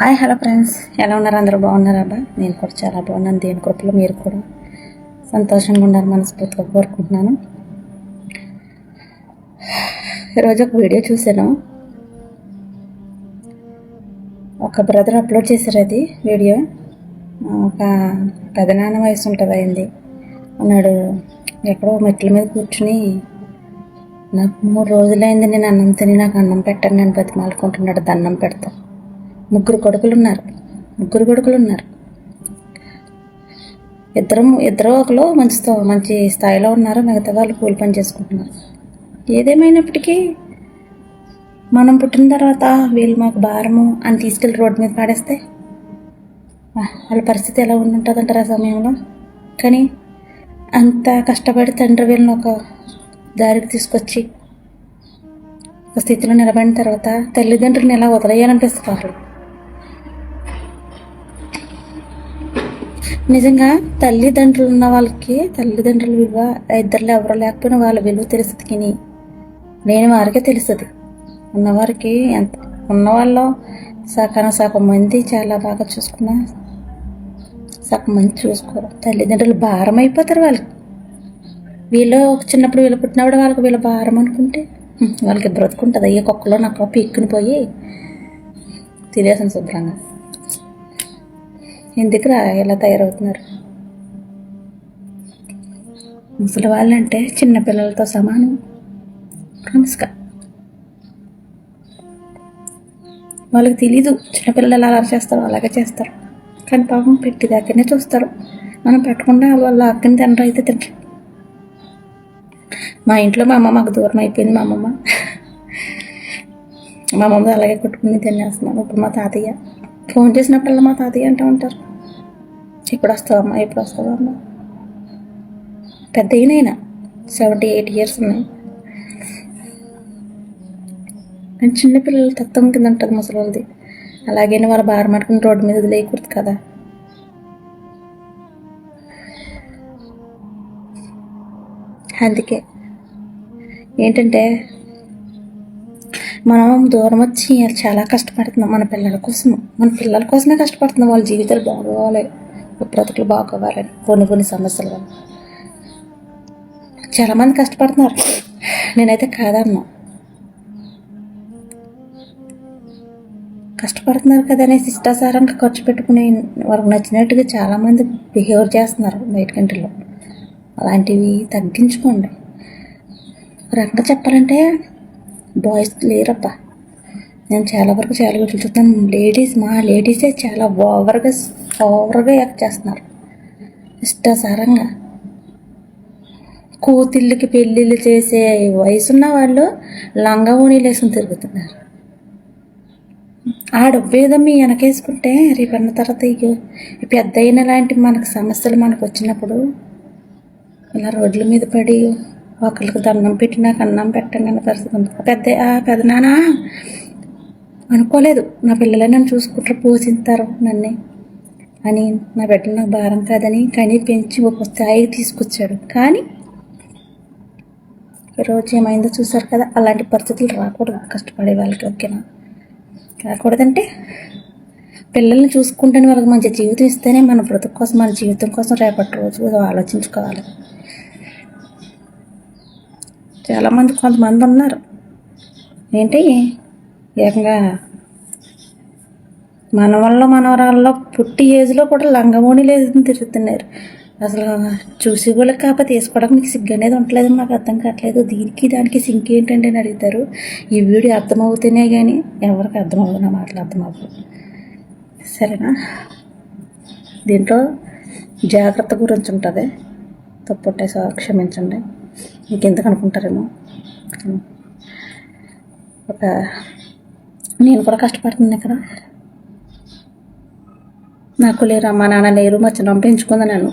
Hi hello friends. ఎలా ఉన్నారు? అందరూ బాగున్నారా అబ్బా? నేను కూడా చాలా బాగున్నాను. దేని కృపలో మీరు కూడా సంతోషంగా ఉన్నారు మనస్ఫూర్తిగా కోరుకుంటున్నాను. ఈరోజు ఒక వీడియో చూశాను ఒక బ్రదర్ అప్లోడ్ చేశారు అది వీడియో. ఒక పెదనాన్న వయసు ఉంటుంది అయింది. ఉన్నాడు ఎక్కడో మెట్ల మీద కూర్చుని నాకు మూడు రోజులైంది నేను అన్నం తిని నాకు అన్నం పెట్టాను నేను బతిమాలుకుంటున్నాడు దండం పెడతా. ముగ్గురు కొడుకులు ఉన్నారు ముగ్గురు కొడుకులు ఉన్నారు ఇద్దరు ఇద్దరు ఒకరు మంచి మంచి స్థాయిలో ఉన్నారు. మిగతా వాళ్ళు కూలి పని చేసుకుంటున్నారు. ఏదేమైనప్పటికీ మనం పుట్టిన తర్వాత వీళ్ళు మాకు భారము అని తీసుకెళ్ళి రోడ్డు మీద పాడేస్తే వాళ్ళ పరిస్థితి ఎలా ఉంటుందంటారు ఆ సమయంలో? కానీ అంత కష్టపడి తండ్రి వీళ్ళని ఒక దారికి తీసుకొచ్చి ఒక స్థితిలో నిలబడిన తర్వాత తల్లిదండ్రులను ఎలా వదిలేయాలనిపిస్తుంది? వాళ్ళు నిజంగా తల్లిదండ్రులు ఉన్న వాళ్ళకి తల్లిదండ్రుల విలువ ఇద్దరులో ఎవరు లేకపోయినా వాళ్ళ విలువ తెలుస్తుంది కానీ. లేని వారికే తెలుస్తుంది. ఉన్నవారికి ఎంత ఉన్నవాళ్ళు సగం సగం మంది చాలా బాగా చూసుకున్నా సగం మంది చూసుకోరు. తల్లిదండ్రులు భారం అయిపోతారు వాళ్ళకి. వీళ్ళు చిన్నప్పుడు వీళ్ళు పుట్టినప్పుడు వాళ్ళకి వీళ్ళ భారం అనుకుంటే వాళ్ళకి బ్రతుకుంటుంది. అయ్యే కుక్కలో నాకు పీక్కుని పోయి తినేసాను శుభ్రంగా. ఎందుకు ఇలా తయారవుతున్నారు? ముసలి వాళ్ళంటే చిన్నపిల్లలతో సమానం. నమస్కారం. వాళ్ళకి తెలీదు చిన్నపిల్లలు ఎలా అలా చేస్తారో అలాగే చేస్తారు. కానీ పాపం పెట్టి చూస్తారు. మనం పెట్టకుండా వాళ్ళ అక్కని తండ్రి అయితే తింటారు మా ఇంట్లో మా అమ్మ మాకు దూరం అయిపోయింది మా అమ్మమ్మ. మా అమ్మమ్మ అలాగే కొట్టుకుని తినేస్తున్నాను ఇప్పుడు మా తాతయ్య. ఫోన్ చేసినప్పుడల్లా మా తాతయ్య అంటూ ఉంటారు. ఎప్పుడు వస్తుందమ్మా ఎప్పుడు వస్తుందమ్మా పెద్ద అయినా సెవెంటీ ఎయిట్ ఇయర్స్ ఉన్నాయి. అండ్ చిన్నపిల్లల తత్వం కింద ఉంటుంది ముసలి వాళ్ళది అలాగే వాళ్ళ భారం పట్టుకుని రోడ్డు మీద వదిలేయకూడదు కదా. అందుకే. ఏంటంటే మనం దూరం వచ్చి చాలా కష్టపడుతున్నాం మన పిల్లల కోసం మన పిల్లల కోసమే కష్టపడుతున్నాం. వాళ్ళ జీవితాలు బాగోవాలి. బ్రతుకులు బాగోవాలని కొన్ని కొన్ని సమస్యలు వల్ల. చాలామంది కష్టపడుతున్నారు. నేనైతే కాదన్నా. కష్టపడుతున్నారు కదా అనేసి ఖర్చు పెట్టుకుని వాళ్ళకి నచ్చినట్టుగా చాలామంది బిహేవ్ చేస్తున్నారు బయట గంటల్లో. అలాంటివి తగ్గించుకోండి. రంగ రకంగా చెప్పాలంటే బాయ్స్ లేరప్పా నేను చాలా వరకు చాలా వరకు చూస్తాను లేడీస్ మా లేడీసే చాలా ఓవర్గా ఓవర్గా యాక్ట్ చేస్తున్నారు. ఇష్టాసారంగా కూతుళ్ళకి పెళ్ళిళ్ళు చేసే వయసున్న వాళ్ళు లంగా ఓణీలు వేసుకుని తిరుగుతున్నారు. ఆ డబ్బేదో మీ వెనకేసుకుంటే రేపన్న తర్వాత ఇక పెద్ద అయిన లాంటి మనకు సమస్యలు మనకు వచ్చినప్పుడు ఇలా రోడ్ల మీద పడి ఒకరికి దండం పెట్టి నాకు అన్నం పెట్టండి అన్న పరిస్థితి ఉంది. పెద్ద ఆ పెద్ద నానా! అనుకోలేదు. నా పిల్లలే నన్ను చూసుకుంటారు పోషిస్తారు నన్నే అని. నా బిడ్డలు నాకు భారం కాదని కని పెంచి ఒక స్థాయికి తీసుకొచ్చాడు. కానీ ఈరోజు ఏమైందో చూసారు కదా అలాంటి పరిస్థితులు రాకూడదు. కష్టపడే వాళ్ళకి ఓకేనా? రాకూడదంటే పిల్లల్ని చూసుకుంటేనే వాళ్ళకి మంచి జీవితం ఇస్తేనే మన బ్రతుకు కోసం మన జీవితం కోసం రేపటి రోజు ఆలోచించుకోవాలి. చాలామంది కొంతమంది ఉన్నారు. ఏంటి? ఏకంగా మనవల్లో మనవరాల్లో పుట్టి ఏజ్లో కూడా లంగమోని లేదని తిరుగుతున్నారు. అసలు చూసి కూడా కాకపోతే వేసుకోవడానికి మీకు సిగ్గు అనేది ఉండలేదు నాకు అర్థం కావట్లేదు. దీనికి దానికి సింక్ ఏంటండి అని అడుగుతారు. ఈ వీడియో అర్థమవుతూనే కానీ ఎవరికి అర్థమవుతుంది నా మాటలు అర్థమవు సరేనా? దీంట్లో జాగ్రత్త గురించి ఉంటుంది. తప్పుంటే సో క్షమించండి. మీకు ఎందుకు అనుకుంటారేమో. ఒక నేను కూడా కష్టపడుతున్నాను ఇక్కడ నాకు లేరు మా నాన్న లేరు మా చిన్న పెంచుకుందా నన్ను